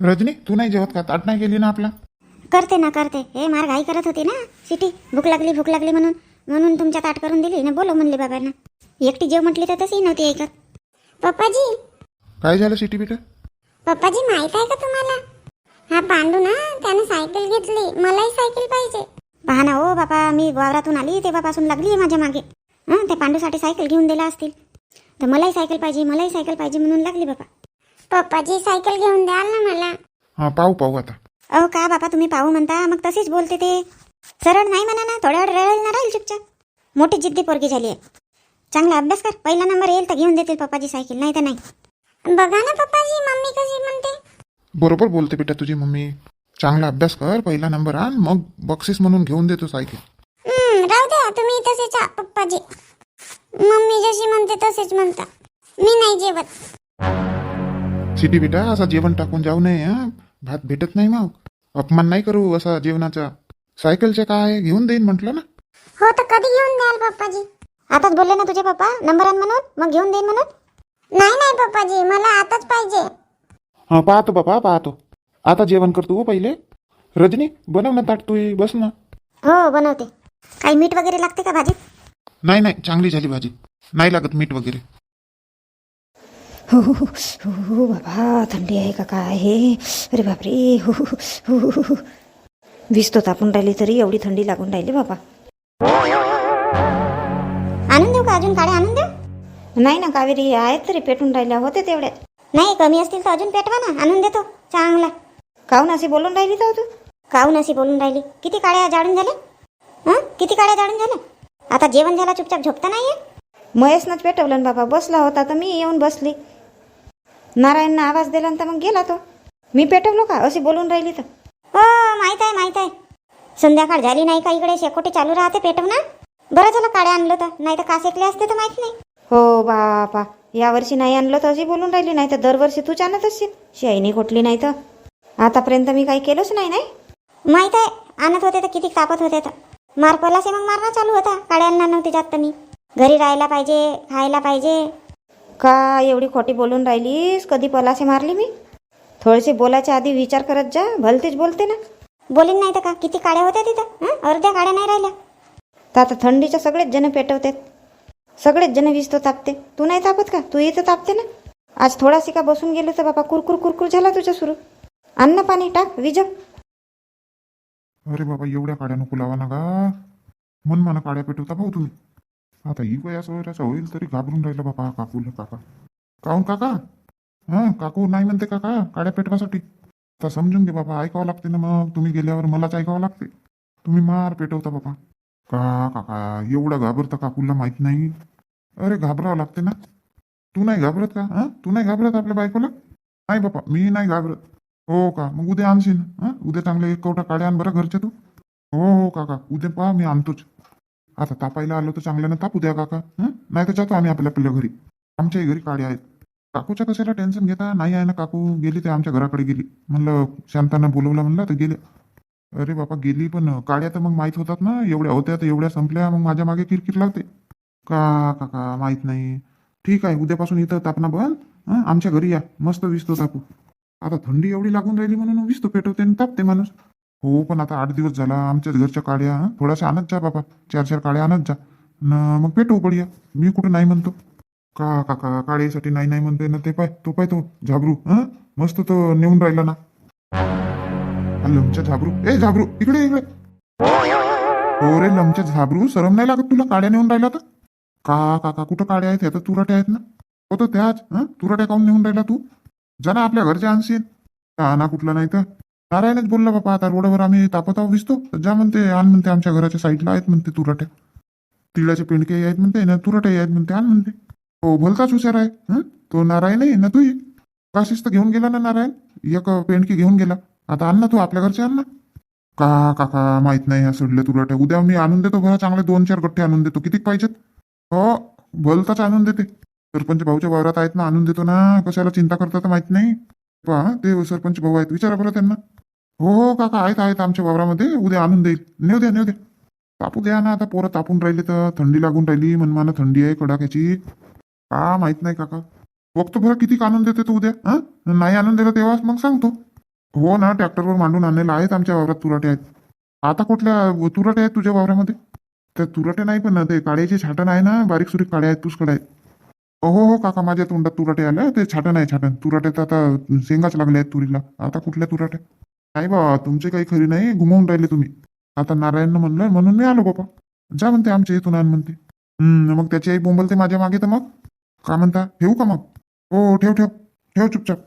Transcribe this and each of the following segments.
रजनी तू नाही जेवत का? ताट नाही गेली ना आपला? करते ना करते. हे मार घाई करत होती ना? सिटी भूक लागली भूक लागली म्हणून. म्हणून तुमच्या ताट करून दिली. ना बोलो म्हणले बाबांना. एकटी जेव म्हटली तर तशी नव्हती ऐकत. पप्पाजी. काय झालं सिटी बेटा पप्पाजी माहीत आहे का तुम्हाला? हा पांडू ना त्यानं सायकल घेतली. मलाही सायकल पाहिजे. पहा ना ओ बापा मी वावरातून आली तेव्हापासून लागली आहे माझ्या मागे. हं त्या पांडूसाठी सायकल घेऊन दिला असतील. तर मलाही सायकल पाहिजे मलाही सायकल पाहिजे म्हणून लागली बापा. पप्पाजी सायकल घेऊन द्याल ना मला. हा पाहू पाहू आता. अहो का बापा तुम्ही पाहू म्हणता? मग तशीच बोलते ते. सरळ नाही म्हणा ना थोड्या वेळ रडेल ना राहील चुपचाप. मोठी जिद्दी पोरगी झाली आहे. चांगला अभ्यास कर. पहिला नंबर येईल तर घेऊन देतील पप्पाची सायकल नाही तर नाही. बघा ना पप्पाजी मम्मी कशी म्हणते. बरोबर बोलते बेटा तुझी मम्मी. चांगला अभ्यास कर पहिला नंबर आण मग बक्षीस म्हणून घेऊन देतो सायकल. राहू द्या तुम्ही तसेच पप्पाजी. मम्मी जशी म्हणते तसेच म्हणता. मी नाही जेवत. सिटी बेटा असा जेवण टाकून जाऊ नये हा. भात भेटत नाही मग. अपमान नाही करू असा जेवणाचा. सायकलच्या काय घेऊन देईन म्हटलं ना? हो तर कधी घेऊन द्याल पप्पाजी? आताच बोलले ना तुझे पप्पा नंबर आण म्हणून? मग घेऊन देईन म्हणून? नाही नाही पप्पाजी मला आताच पाहिजे. हा पाहतो बापा पाहतो. आता जेवण करतो हो पहिले. रजनी बनव ना ताट तू बस ना. हो बनवते. काही मीठ वगैरे लागते का भाजीत? नाही नाही चांगली झाली भाजी. नाही लागत मीठ वगैरे. हो हो बाबा थंडी आहे का काय हे अरे बापरे हो हो वीज तो तापून राहिली तरी एवढी थंडी लागून राहिली बाबा. आणून देऊ का अजून काळे आणून देऊ? नाही ना कावेरी आहेत तरी पेटून राहिल्या होते तेवढ्या नाही कमी असतील तर अजून पेटवा ना आणून देतो चांगला. काहून अशी बोलून राहिली तर तू काहून अशी बोलून राहिली? किती काड्या जाडून झाल्या? हं? किती काड्या जाडून झाल्या? आता जेवण झाला चुपचाप झोपता नाहीये? महेशनंच पेटवलं ना बाबा बसला होता तर मी येऊन बसली. नारायणनं आवाज दिला तर मग गेला तो. मी पेटवलो का? अशी बोलून राहिली तर. हो माहीत आहे माहीत आहे. संध्याकाळ झाली नाही का इकडे? शेकोटी चालू राहते पेटव ना बरं झालं काड्या आणलं तर. नाही तर का शेकले असते तर माहीत नाही. हो बापा. यावर्षी नाही आणलं तर अशी बोलून राहिली. नाही तर दरवर्षी तूच आणत असशील. शाईनी खोटली नाही तर. आतापर्यंत मी काही केलंच नाही नाही? माहीत आहे. आणत होते तर किती तापत होते तर. मार पलासे मग मारणं चालू होता. काड्या आणणार नव्हती जात तर मी. घरी राहायला पाहिजे खायला पाहिजे. का एवढी खोटी बोलून राहिलीस? कधी पलासे मारली मी? थोडेसे बोलायच्या आधी विचार करत जा. भलतीच बोलते ना. बोलीन नाही तर का? किती काड्या होत्या तिथं? हं? अर्ध्या काड्या नाही राहिल्या. तर आता थंडीच्या सगळेच जण पेटवतात. सगळेच जण वीज तो तापते. तू नाही तापत का? तू इथं तापते ना. आज थोडाशी का बसून गेलो तर बाबा कुरकुर कुरकुर झाला तुझं सुरू. अन्न पाणी टाक विज अरे बाबा एवढ्या काड्या नको लावा ना गा. मन मला काड्या पेटवता भाऊ तुम्ही. आता ही वयास वयाचा होईल तरी घाबरून राहिलं बाबा काकूला काका काहून काका हां काकू नाही म्हणते काका काड्या पेटवासाठी आता समजून घे बाबा ऐकावं लागते ना मग तुम्ही गेल्यावर मलाच ऐकावं लागते तुम्ही मार पेटवता बाबा का काका एवढं घाबरता काकूला माहीत नाही अरे घाबरावं लागते ना तू नाही घाबरत का हां तू नाही घाबरत आपल्या बायकोला नाही बापा मी नाही घाबरत हो का मग उद्या आणशील हां उद्या चांगले एक कवटा काड्या आण बरं घरच्या तू हो हो काका उद्या पहा मी आणतोच आता तापायला आलो तर चांगल्यानं तापू द्या काका. हं? नाही तर जातो आम्ही आपल्या आपल्या घरी. आमच्याही घरी काड्या आहेत. काकूच्या कशाला टेन्शन घेता? नाही आहे ना काकू. गेली ते आमच्या घराकडे गेली. म्हणलं शांतानं बोलवलं म्हणलं तर गेले. अरे बापा गेली पण काड्या तर मग माहीत होतात ना. एवढ्या होत्या तर एवढ्या संपल्या. मग माझ्या मागे किरकिर लागते. का काका माहीत नाही. ठीक आहे उद्यापासून इथं तापना बंद आमच्या घरी या. मस्त विसतो तापू. आता थंडी एवढी लागून राहिली म्हणून विसतो पेटवते आणि तापते माणूस. हो पण आता आठ दिवस झाला आमच्याच घरच्या काड्या हं? थोड्याशा आणत जा बाबा. चार चार काड्या आणत जा. न मग भेटू पडूया. मी कुठं नाही म्हणतो. का काका काळेसाठी नाही नाही म्हणतोय ना ते पाय. तो पाय तो झाबरू हं? मस्त तो नेऊन राहिला ना. हा लमच्या झाबरू. ए झाबरू इकडे इकडे. हो रे लमच्या झाबरू सरम नाही लागत तुला काड्या नेऊन राहिला तर? का काका कुठं काड्या आहेत? ह्या तर तुराट्या आहेत ना. हो तर त्याच हं? तुराट्या काऊन नेऊन राहिला तू? जा ना आपल्या घरच्या आणशील ना कुठला नाही तर. नारायणच बोलला बापा आता रोडवर आम्ही तापत आहो दिसतो जा म्हणते आण म्हणते आमच्या घराच्या साईडला आहेत म्हणते तुराट्या तिळाचे पेंडके आहेत म्हणते ना तुराट्या आहेत म्हणते आण म्हणते. हो भलताच हुशार आहे तो नारायण आहे ना तू काशीच तर घेऊन गेला ना नारायण? एक पेंडकी घेऊन गेला. आता आण ना तू आपल्या घरचे आण ना. का काका माहीत नाही ह्या सोडल्या तुराट्या. उद्या मी आणून देतो घरा चांगले दोन चार गठ्ठे आणून देतो. किती पाहिजेत? हो भलताच आणून देते. सरपंच भाऊच्या वावरात आहेत ना आणून देतो ना. कशाला चिंता करता तर माहीत नाही. पहा ते सरपंच भाऊ आहेत विचारा बरं त्यांना. हो हो काका आहेत आहेत आमच्या वावरामध्ये. उद्या आणून देईल नेऊ द्या नेऊ द्या. तापू द्या ना आता पोरं तापून राहिले तर. थंडी लागून राहिली मनमाना थंडी आहे कडाक्याची. का माहीत नाही काका. बघतो बरं किती आणून देते तू उद्या हा? नाही आणून दिलं तेव्हाच मग सांगतो. हो ना ट्रॅक्टरवर मांडून आणलेलं आहेत आमच्या वावरात तुराटे आहेत. आता कुठल्या तुराटे आहेत तुझ्या वावरामध्ये? त्या तुराटे नाही पण ते काळ्याचे छाटण आहे ना बारीक सुरीक काड्या आहेत पुष्कळ आहेत. हो हो काका माझ्या तोंडात तुराटे आल्या ते छाटण आहे छाटण. तुराट्यात आता शेंगाच लागले आहेत तुरीला. आता कुठल्या तुराटे? नाही बा तुमचे काही खरी नाही घुमवून राहिले तुम्ही. आता नारायणनं म्हणलं म्हणून मी आलो बाबा. जा म्हणते आमच्या इथून आण म्हणते. मग त्याची आई बोंबलते माझ्या मागे तर मग? का म्हणता? ठेवू का मग? हो ठेव ठेव. ठेव चुपचाप.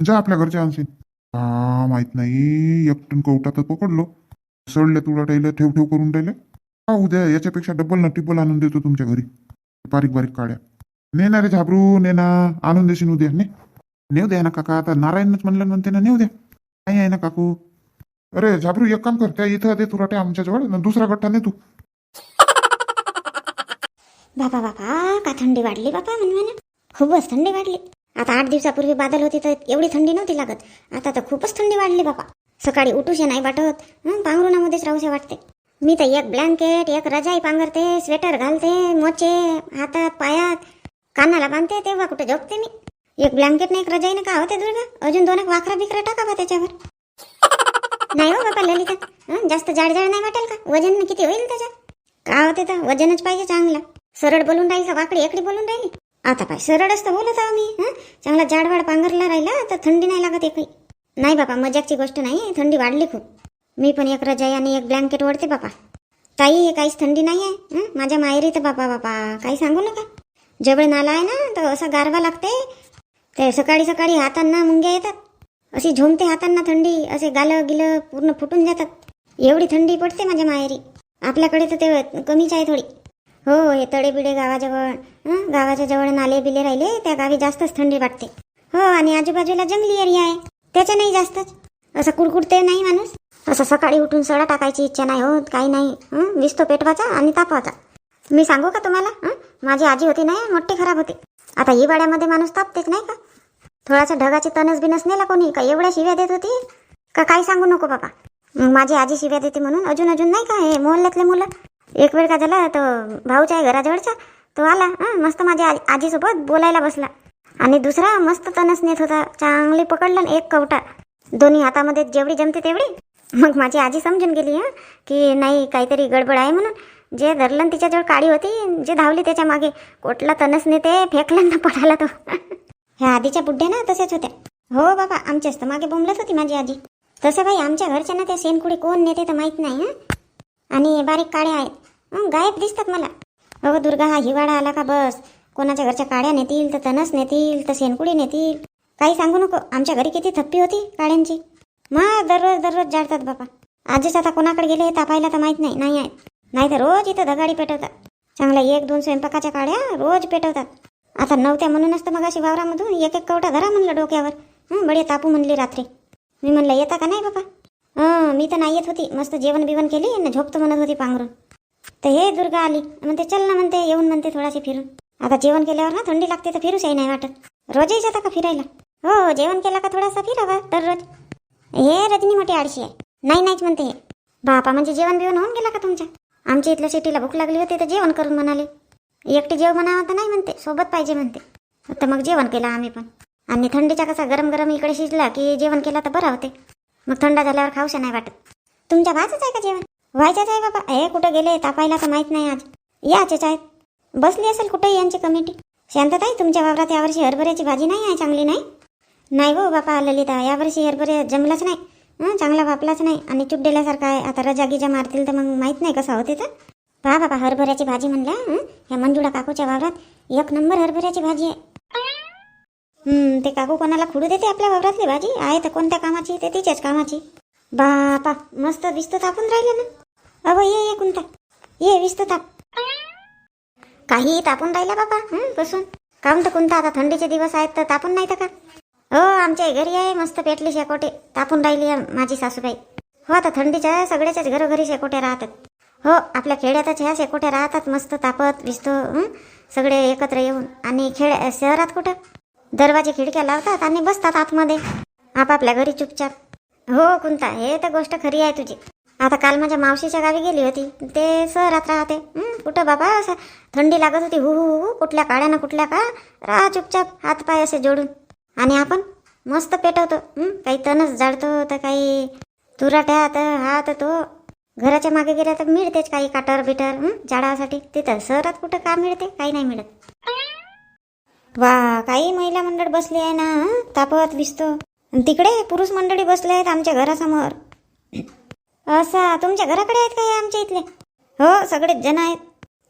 जा आपल्या घरच्या आणशील. हा माहीत नाही एकटन तर पकडलो सडल्या तुला राहिलं ठेव ठेव करून राहिले. हा उद्या याच्यापेक्षा डबल ना टिब्बल आणून देतो तुमच्या घरी. बारीक बारीक काड्या. ने ना रे झाबरू ने ना आणून देशील उद्या ने नेऊ द्या ना काका आता नारायणच म्हणलं म्हणते ना नेऊ द्या. काही आहे ना काकू. अरे झाबरू एक काम कर त्या इथं दे तुराटे आमच्याजवळ दुसरा गट्टा ने तू. बापा बापा का थंडी वाढली बापा म्हणून? खूपच थंडी वाढली. आता आठ दिवसापूर्वी बादल होती तर एवढी थंडी नव्हती लागत. आता तर खूपच थंडी वाढली बापा. सकाळी उठूशे नाही वाटत पांघरुणामध्येच राहूशे वाटते. मी तर एक ब्लँकेट एक रजाई पांघरते स्वेटर घालते मोचे हातात पायात कानाला बांधते तेव्हा कुठे झोपते मी? एक ब्लँकेट नाही एक रजाईने का होते दुर्गा? अजून दोन एक वाखरा बिकरा टाका बा त्याच्यावर. नाही हो बापा ललिता. जास्त जाड जाड नाही वाटेल का? वजन किती होईल त्याच्यात? का होते तर? वजनच पाहिजे चांगलं. सरळ बोलून राहील का? वाकडी एकडी बोलून राहिली? आता पाय सरळच तर बोलत आहो मी. चांगला जाडवाड पांघरला राहिला तर थंडी नाही लागत एकही. नाही बापा मजाकची गोष्ट नाही थंडी वाढली खूप. मी पण एक रजाई आणि एक ब्लँकेट ओढते बापा. ताई काहीच थंडी नाही आहे माझ्या माहेरी तर बापा बापा. काही सांगू नका. जवळ नाला आहे ना तर असा गारवा लागते. ते सकाळी सकाळी हातांना मुंग्या येतात. अशी झोमते हातांना थंडी असे गालं गिलं पूर्ण फुटून जातात. एवढी थंडी पडते माझ्या माहेरी. आपल्याकडे तर ते कमीच आहे थोडी. हो हे तडेबिडे गावाजवळ गावाच्या जवळ नाले बिले राहिले त्या गावी जास्तच थंडी वाटते. हो आणि आजूबाजूला जंगली एरिया आहे. त्याच्या नाही जास्तच. असं कुडकुडते नाही माणूस. असं सकाळी उठून सडा टाकायची इच्छा नाही होत काही नाही. विसतो पेटवाचा आणि तापवाचा. मी सांगू का तुम्हाला? माझी आजी होती नाही मोठी खराब होती. आता हिवाळ्यामध्ये माणूस तापतेच नाही का? थोडासा ढगाची तनस बिनस नेला कोणी का? एवढ्या शिव्या देत होती? का काही सांगू नको बाबा. मग माझी आजी शिव्या देते म्हणून अजून अजून नाही का? हे मोहल्ल्यातले मुलं. एक वेळ का झाला तो भाऊच्या आहे घराजवळचा. तो आला हं, मस्त माझ्या आजी आजीसोबत बोलायला बसला. आणि दुसरा मस्त तनस नेत होता. चांगली पकडलं आणि एक कवटा. दोन्ही हातामध्ये जेवढी जमते तेवढी. मग माझी आजी समजून गेली हं की नाही काहीतरी गडबड आहे म्हणून. जे धरलं तिच्याजवळ काळी होती जे धावली त्याच्यामागे. कोटला तनस नेते फेकलं ना पडाला तो. ह्या आधीच्या बुड्ढ्या ना तशाच होत्या. हो बाबा आमच्याच तर मागे बोंबलत होती माझी आजी. तसं बाई आमच्या घरच्या ना त्या शेणकुडी कोण नेते तर माहीत नाही हं? आणि बारीक काड्या आहेत. गायब दिसतात मला. अगो दुर्गा हा हिवाळा आला का बस. कोणाच्या घरच्या काड्या नेतील तर तनस नेतील तर शेणकुडी नेतील. काही सांगू नको आमच्या घरी किती थप्पी होती काड्यांची. मग दररोज दररोज जाडतात बाबा. आजच आता कोणाकडे गेले तापायला तर माहीत नाही नाही आहेत नाही तर रोज इथं दगाडी पेटवतात. चांगल्या एक दोन स्वयंपाकाच्या काड्या रोज पेटवतात. आता नव्हत्या म्हणूनच तर मग अशी वावरामधून एक एक कवटा धरा म्हणलं डोक्यावर. हं बडे तापू म्हणली रात्री. मी म्हणलं येता का नाही बापा? हं मी तर नाही येत होती. मस्त जेवण बिवण केली आणि झोपतो म्हणत होती पांघरून. तर हे दुर्गा आली. म्हणते चल ना म्हणते येऊन म्हणते थोडाशी फिरून. आता जेवण केल्यावर ना थंडी लागते तर फिरूशही नाही वाटत. रोजही जाता का फिरायला? हो जेवण केला का थोडासा फिरावा दररोज. हे रजनी मोठी आळशी आहे. नाही नाहीच म्हणते. हे बापा म्हणजे जेवण बिवण होऊन गेला का तुमच्या? आमच्या इथल्या शेटीला भूक लागली होती तर जेवण करून म्हणाले. एकटी जेव म्हणावं तर नाही म्हणते सोबत पाहिजे म्हणते. तर मग जेवण केलं आम्ही पण. आणि थंडीचा कसा गरम गरम इकडे शिजला की जेवण केला तर बरं होते. मग थंड झाल्यावर खाऊशा नाही वाटत. तुमच्या भाचच आहे का जेवण? व्हायच्याच आहे बाबा. हे कुठं गेले तापायला तर माहीत नाही आज. याचेच आहेत. बसली असेल कुठेही यांची कमिटी. शांतताई तुमच्या वावरात यावर्षी हरभऱ्याची भाजी नाही आहे चांगली नाही? नाही हो बापा ललिता यावर्षी हरभरे जमलाच नाही. हं, चांगला वापलाच नाही. आणि चुपडेल्यासारखा आहे. आता रजागीच्या मारतील तर मग माहीत नाही कसं होते तर. पहा बाबा हरभऱ्याची भाजी म्हणल्या ह्या मंजुळा काकूच्या वावरात एक नंबर हरभऱ्याची भाजी आहे. ते काकू कोणाला खुडू देते आपल्या वावरातली भाजी? आहे तर कोणत्या कामाची? ते तिच्याच कामाची. बापा मस्त विस्त तापून राहिले ना. अहो ये ये कोणता ये विस्त ताप. काही तापून राहिला बाबा बसून. काम तर कोणता आता थंडीचे दिवस आहेत तर तापून नाही तर का? हो आमच्या घरी आहे मस्त पेटली शेकोटे. तापून राहिली आहे माझी सासूबाई. हो आता थंडीच्या सगळ्याच्याच घरोघरी शेकोटे राहतात. हो आपल्या खेड्यातच ह्या शेकोट्या राहतात मस्त तापत विस्तो सगळे एकत्र येऊन. आणि खेळ शहरात कुठं? दरवाजे खिडक्या लावतात आणि बसतात आतमध्ये. आपापल्या घरी चुपचाप. हो कुंता हे तर गोष्ट खरी आहे तुझी. आता काल माझ्या मावशीच्या गावी गेली होती. ते शहरात राहते. कुठं बाबा? असं थंडी लागत होती. हु हु हु कुठल्या काळ्या ना कुठल्या का? राहा चुपचाप हात पाय असे जोडून. आणि आपण मस्त पेटवतो. काही तणच जाळतो तर काही तुराट्या तर हा तर तो. घराच्या मागे गेल्या तर मिळतेच काही काटर बिटर झाडासाठी तिथं शहरात कुठं का मिळते? काही नाही मिळत. वा काही महिला मंडळ बसली आहे ना तापत विसतो तिकडे पुरुष मंडळी बसले आहेत आमच्या घरासमोर. असा तुमच्या घराकडे आहेत का हे आमच्या इथले? हो सगळेच जण आहेत.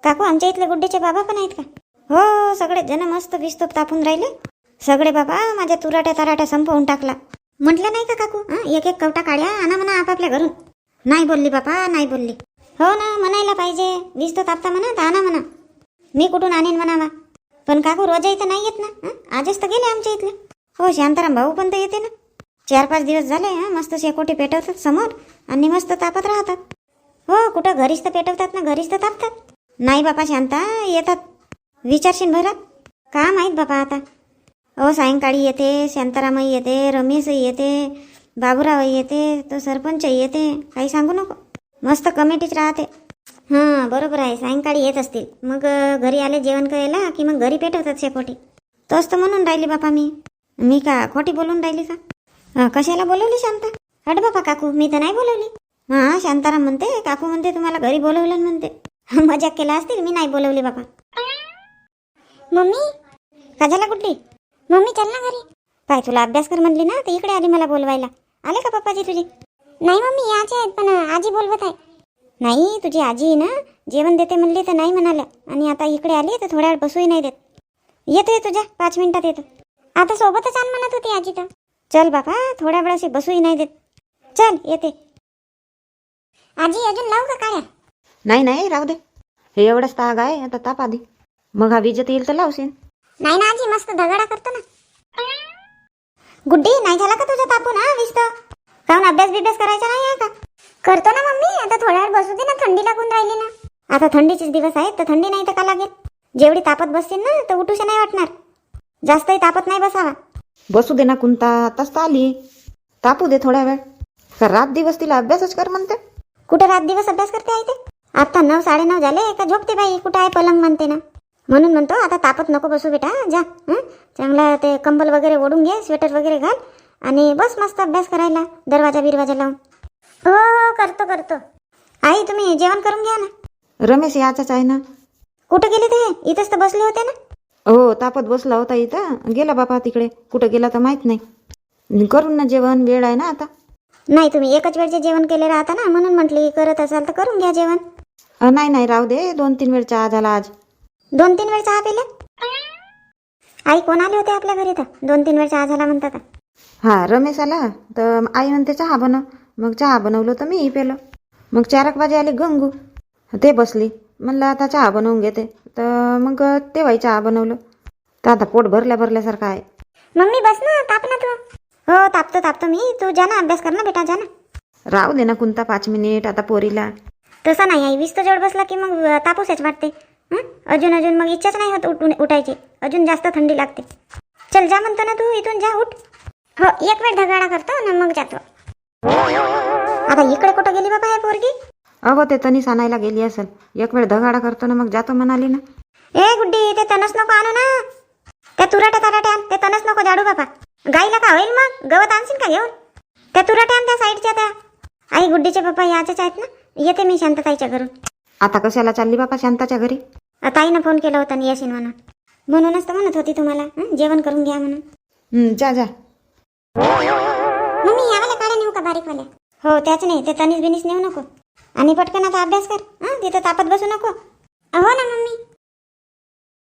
काकू आमच्या इथले गुड्डेचे बाबा पण आहेत का? हो सगळेच जण मस्त विस्तूप तापून राहिले. सगळे बाबा माझ्या तुराट्या तराट्या संपवून टाकला. म्हटलं नाही का काकू? एक एक कवटा काढ्या आणा म्हणा आपापल्या घरून. नाही बोलली बापा नाही बोलली. हो ना म्हणायला पाहिजे. वीज तर तापता म्हणा तर आणा म्हणा. मी कुठून आणीन म्हणावा? पण काकू रोजा इथं नाही येत ना आजच तर गेले आमच्या इथले. हो शांताराम भाऊ पण तर येते ना. चार पाच दिवस झाले हां मस्त शेकोटी पेटवतात समोर आणि मस्त तापत राहतात. हो कुठं? घरीच तर पेटवतात ना घरीच तर तापतात. नाही बापा शांता येतात. विचारशील बरं का माहीत बापा आता. हो सायंकाळी येते शांतारामही येते रमेशही येते बाबूरावही येते तो सरपंचही येते. काही सांगू नको. मस्त कमिटीच राहते. हां बरोबर आहे. सायंकाळी येत असतील. मग घरी आले जेवण करायला की मग घरी पेटवतात शेकोटी? तोच तर म्हणून राहिली बापा मी. मी का खोटी बोलून राहिली का? कशाला बोलवली शांता? हट बापा काकू मी तर नाही बोलवली. हां शांताराम म्हणते काकू म्हणते तुम्हाला घरी बोलवलं म्हणते. मजाक केला असतील मी नाही बोलवली बापा. मम्मी का झाला कुठली? मम्मी चल ना घरी. काय तुला अभ्यास कर म्हणली ना तर इकडे आली मला बोलवायला. आले का पप्पाजी तुझे? नाही मम्मी याचे आहेत पण आजी बोलवत आहे. नाही तुझी आजी आहे ना जेवण देते म्हणली तर नाही म्हणाल्या आणि आता इकडे आली तर थोड्या वेळ बसूही नाही देत. येतो तुझ्या पाच मिनिटात येतो. आता सोबतच आण म्हणत होती आजी तर. चल बाबा थोड्या वेळ अशी बसूही नाही देत. चल येते. आजी अजून लावू का काळ्या? नाही नाही राहू दे. हे एवढंच ताग आहे आता ताप आधी. मग हा विजेत येईल तर लावशील. नाही ना आजी मस्त दगडा करतो ना. गुड्डी नाही झाला का तुझा तापून हा विस्त काहून अभ्यास बिभ्यास करायचा नाही आहे का? करतो ना मम्मी आता थोड्या वेळ बसू दे ना थंडी लागून राहिली ना. आता थंडीचेच दिवस आहेत तर थंडी नाही तर का लागेल? जेवढी तापत बसतील ना तर उठूशा नाही वाटणार. जास्तही तापत नाही बसावा. बसू दे ना कुंता आताच तर आली. तापू दे थोड्या वेळ. का रात दिवस तिला अभ्यासच कर म्हणते. कुठे रात दिवस अभ्यास करते आहे ते? आता नऊ साडेनऊ झाले का झोपते बाई? कुठं आहे पलंग म्हणते ना? म्हणून म्हणतो आता तापत नको बसू बेटा जा? चांगला ते कंबल वगैरे ओढून घे स्वेटर वगैरे घाल आणि बस मस्त अभ्यास करायला दरवाजा बिरवाजा लावून. हो हो करतो करतो. आई तुम्ही जेवण करून घ्या ना. रमेश याचाच आहे ना. कुठं गेले ते? इथंच तर बसले होते ना. हो तापत बसला होता इथं. गेला बापा तिकडे. कुठं गेला तर माहीत नाही. करून ना जेवण वेळ आहे ना आता. नाही तुम्ही एकच वेळचे जेवण केले राहता ना म्हणून म्हटली करत असाल तर करून घ्या जेवण. नाही नाही राहू दे. दोन तीन वेळ चहा झाला आज. दोन तीन वेळ चहा पिले आई कोण आले होते आपल्या घरी तर? दोन तीन वेळ चहा झाला म्हणतात हा रमेश आला. तर आई म्हणते चहा बनव मग चहा बनवलं तर मीही पेलो. मग चार एक वाजे आली गंगू. ते बसली. म्हणलं आता चहा बनवून घेते. तर मग तेव्हाही चहा बनवलं. तर आता पोट भरल्या भरल्यासारखं आहे. मम्मी बस ना ताप ना तू. हो तापतो तापतो मी. तू जा ना अभ्यास कर ना बेटा जा ना. राहू दे ना कुंता पाच मिनिट आता पोरीला. तसं नाही आई. वीस तर जवळ बसला की मग तापूसच वाटते? अजून अजून. मग इच्छाच नाही होत उठून उठायची. अजून जास्त थंडी लागते. चल जा म्हणतो ना तू इथून जा उठ. हो एक वेळ धगाडा करतो ना मग जातो. आता इकडे कुठं गेली बाबा हे पोरगी? अगो ते तनीस आणायला गेली असेल. एक वेळ धगाडा करतो ना मग जातो म्हणाली ना. ए गुड्डी ते तनस नको आणू ना. त्या तुराट्या तराट्या आण. ते तनस नको जाडू बाबा. गाईला का होईल मग? गवत आणशील का घेऊन? त्या तुराट्या आण त्या साईडच्या त्या. आई गुड्डीचे पप्पा याचेच आहेत ना. येते मी शांतताईच्या घरून. आता कशाला चालली बापा शांताच्या घरी? ताईनं फोन केला होता आणि येशील म्हणून. म्हणूनच तर म्हणत होती तुम्हाला हं? जेवण करून घ्या म्हणून. हं, जा जा. मम्मी यावाल्या काड्या नेऊ का बारीकवाल्या? हो त्याच नाही ते तनीस बिनीस नेऊ नको. आणि पटकन आता अभ्यास कर हं तिथं तापत बसू नको.